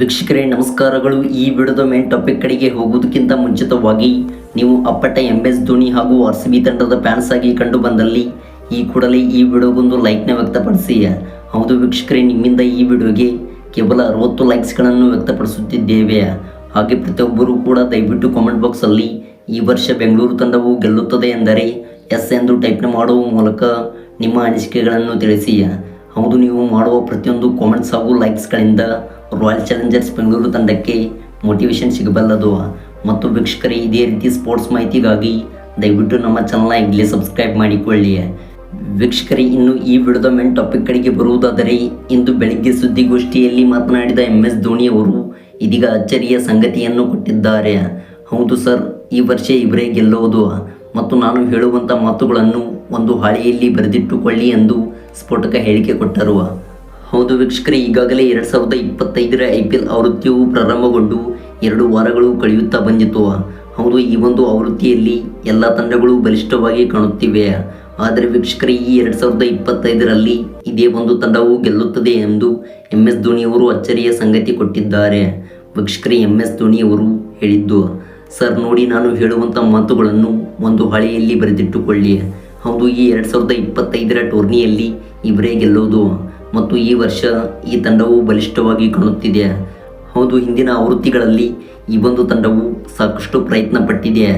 ವೀಕ್ಷಕರೇ, ನಮಸ್ಕಾರಗಳು. ಈ ವಿಡಿಯೋದ ಮೇನ್ ಟಾಪಿಕ್ ಕಡೆಗೆ ಹೋಗುವುದಕ್ಕಿಂತ ಮುಂಚಿತವಾಗಿ ನೀವು ಅಪ್ಪಟ ಎಂ ಎಸ್ ಧೋನಿ ಹಾಗೂ ಆರ್ ಸಿ ಬಿ ತಂಡದ ಫ್ಯಾನ್ಸ್ ಆಗಿ ಕಂಡು ಬಂದಲ್ಲಿ ಈ ಕೂಡಲೇ ಈ ವಿಡಿಯೋಗೊಂದು ಲೈಕ್ನ ವ್ಯಕ್ತಪಡಿಸಿ. ಹೌದು ವೀಕ್ಷಕರೇ, ನಿಮ್ಮಿಂದ ಈ ವಿಡಿಯೋಗೆ ಕೇವಲ ಅರವತ್ತು ಲೈಕ್ಸ್ಗಳನ್ನು ವ್ಯಕ್ತಪಡಿಸುತ್ತಿದ್ದೇವೆ. ಹಾಗೆ ಪ್ರತಿಯೊಬ್ಬರೂ ಕೂಡ ದಯವಿಟ್ಟು ಕಾಮೆಂಟ್ ಬಾಕ್ಸಲ್ಲಿ ಈ ವರ್ಷ ಬೆಂಗಳೂರು ತಂಡವು ಗೆಲ್ಲುತ್ತದೆ ಎಂದರೆ ಎಸ್ ಎಂದು ಟೈಪ್ನ ಮಾಡುವ ಮೂಲಕ ನಿಮ್ಮ ಅನಿಸಿಕೆಗಳನ್ನು ತಿಳಿಸಿ. ಹೌದು, ನೀವು ಮಾಡುವ ಪ್ರತಿಯೊಂದು ಕಾಮೆಂಟ್ಸ್ ಹಾಗೂ ಲೈಕ್ಸ್ಗಳಿಂದ ರಾಯಲ್ ಚಾಲೆಂಜರ್ಸ್ ಬೆಂಗಳೂರು ತಂಡಕ್ಕೆ ಮೋಟಿವೇಶನ್ ಸಿಗಬಲ್ಲದು. ಮತ್ತು ವೀಕ್ಷಕರೇ, ಇದೇ ರೀತಿ ಸ್ಪೋರ್ಟ್ಸ್ ಮಾಹಿತಿಗಾಗಿ ದಯವಿಟ್ಟು ನಮ್ಮ ಚಾನಲ್ನ ಈಗಲೇ ಸಬ್ಸ್ಕ್ರೈಬ್ ಮಾಡಿಕೊಳ್ಳಿ. ವೀಕ್ಷಕರೇ, ಇನ್ನು ಈ ವಿಡಿಯೋದ ಮೇನ್ ಟಾಪಿಕ್ ಕಡೆಗೆ ಬರುವುದಾದರೆ, ಇಂದು ಬೆಳಗ್ಗೆ ಸುದ್ದಿಗೋಷ್ಠಿಯಲ್ಲಿ ಮಾತನಾಡಿದ ಎಂ ಎಸ್ ಧೋನಿ ಅವರು ಇದೀಗ ಅಚ್ಚರಿಯ ಸಂಗತಿಯನ್ನು ಕೊಟ್ಟಿದ್ದಾರೆ. ಹೌದು ಸರ್, ಈ ವರ್ಷ ಇವರೇ ಗೆಲ್ಲುವುದು. ಮತ್ತು ನಾನು ಹೇಳುವಂಥ ಮಾತುಗಳನ್ನು ಒಂದು ಹಾಳೆಯಲ್ಲಿ ಬರೆದಿಟ್ಟುಕೊಳ್ಳಿ ಎಂದು ಸ್ಫೋಟಕ ಹೇಳಿಕೆ ಕೊಟ್ಟರು ಹೌದು ವೀಕ್ಷಕರೇ, ಈಗಾಗಲೇ ಎರಡು ಸಾವಿರದ ಇಪ್ಪತ್ತೈದರ ಐ ಪಿ ಎಲ್ ಆವೃತ್ತಿಯು ಪ್ರಾರಂಭಗೊಂಡು ಎರಡು ವಾರಗಳು ಕಳೆಯುತ್ತಾ ಬಂದಿತು. ಹೌದು, ಈ ಒಂದು ಆವೃತ್ತಿಯಲ್ಲಿ ಎಲ್ಲ ತಂಡಗಳು ಬಲಿಷ್ಠವಾಗಿ ಕಾಣುತ್ತಿವೆ. ಆದರೆ ವೀಕ್ಷಕರೇ, ಈ ಎರಡು ಸಾವಿರದ ಇಪ್ಪತ್ತೈದರಲ್ಲಿ ಇದೇ ಒಂದು ತಂಡವು ಗೆಲ್ಲುತ್ತದೆ ಎಂದು ಎಂ ಎಸ್ ಧೋನಿಯವರು ಅಚ್ಚರಿಯ ಸಂಗತಿ ಕೊಟ್ಟಿದ್ದಾರೆ. ವೀಕ್ಷಕರೇ, ಎಂ ಎಸ್ ಧೋನಿಯವರು ಹೇಳಿದ್ದು, ಸರ್, ನೋಡಿ, ನಾನು ಹೇಳುವಂಥ ಮಾತುಗಳನ್ನು ಒಂದು ಹಾಳೆಯಲ್ಲಿ ಬರೆದಿಟ್ಟುಕೊಳ್ಳಿ. ಹೌದು, ಈ ಎರಡು ಸಾವಿರದ ಇಪ್ಪತ್ತೈದರ ಟೂರ್ನಿಯಲ್ಲಿ ಇವರೇ ಗೆಲ್ಲೋದು. ಮತ್ತು ಈ ವರ್ಷ ಈ ತಂಡವು ಬಲಿಷ್ಠವಾಗಿ ಕಾಣುತ್ತಿದೆ. ಹೌದು, ಹಿಂದಿನ ಆವೃತ್ತಿಗಳಲ್ಲಿ ಈ ಒಂದು ತಂಡವು ಸಾಕಷ್ಟು ಪ್ರಯತ್ನ ಪಟ್ಟಿದೆ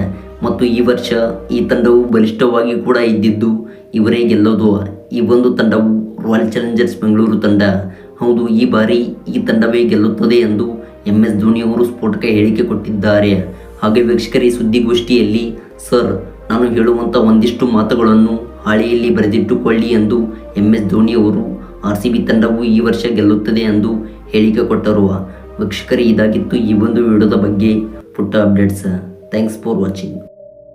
ಮತ್ತು ಈ ವರ್ಷ ಈ ತಂಡವು ಬಲಿಷ್ಠವಾಗಿ ಕೂಡ ಇದ್ದಿದ್ದು ಇವರೇ ಗೆಲ್ಲೋದು. ಈ ಒಂದು ತಂಡವು ರಾಯಲ್ ಚಾಲೆಂಜರ್ಸ್ ಬೆಂಗಳೂರು ತಂಡ. ಹೌದು, ಈ ಬಾರಿ ಈ ತಂಡವೇ ಗೆಲ್ಲುತ್ತದೆ ಎಂದು ಎಂ ಎಸ್ ಧೋನಿಯವರು ಸ್ಫೋಟಕ ಹೇಳಿಕೆ ಕೊಟ್ಟಿದ್ದಾರೆ. ಹಾಗೆ ವೀಕ್ಷಕರಿ ಈ ಸುದ್ದಿಗೋಷ್ಠಿಯಲ್ಲಿ ಸರ್ ನಾನು ಹೇಳುವಂಥ ಒಂದಿಷ್ಟು ಮಾತುಗಳನ್ನು ಹಾಳೆಯಲ್ಲಿ ಬರೆದಿಟ್ಟುಕೊಳ್ಳಿ ಎಂದು ಎಂ. ಎಸ್. ಧೋನಿಯವರು ಆರ್ ಸಿ ಬಿ ತಂಡವು ಈ ವರ್ಷ ಗೆಲ್ಲುತ್ತದೆ ಎಂದು ಹೇಳಿಕೆ ಕೊಟ್ಟರು. ವೀಕ್ಷಕರೇ, ಇದಾಗಿತ್ತು ಈ ಒಂದು ವಿಡಿಯೋದ ಬಗ್ಗೆ ಪುಟ್ಟ ಅಪ್ಡೇಟ್ಸ್. Thanks for watching.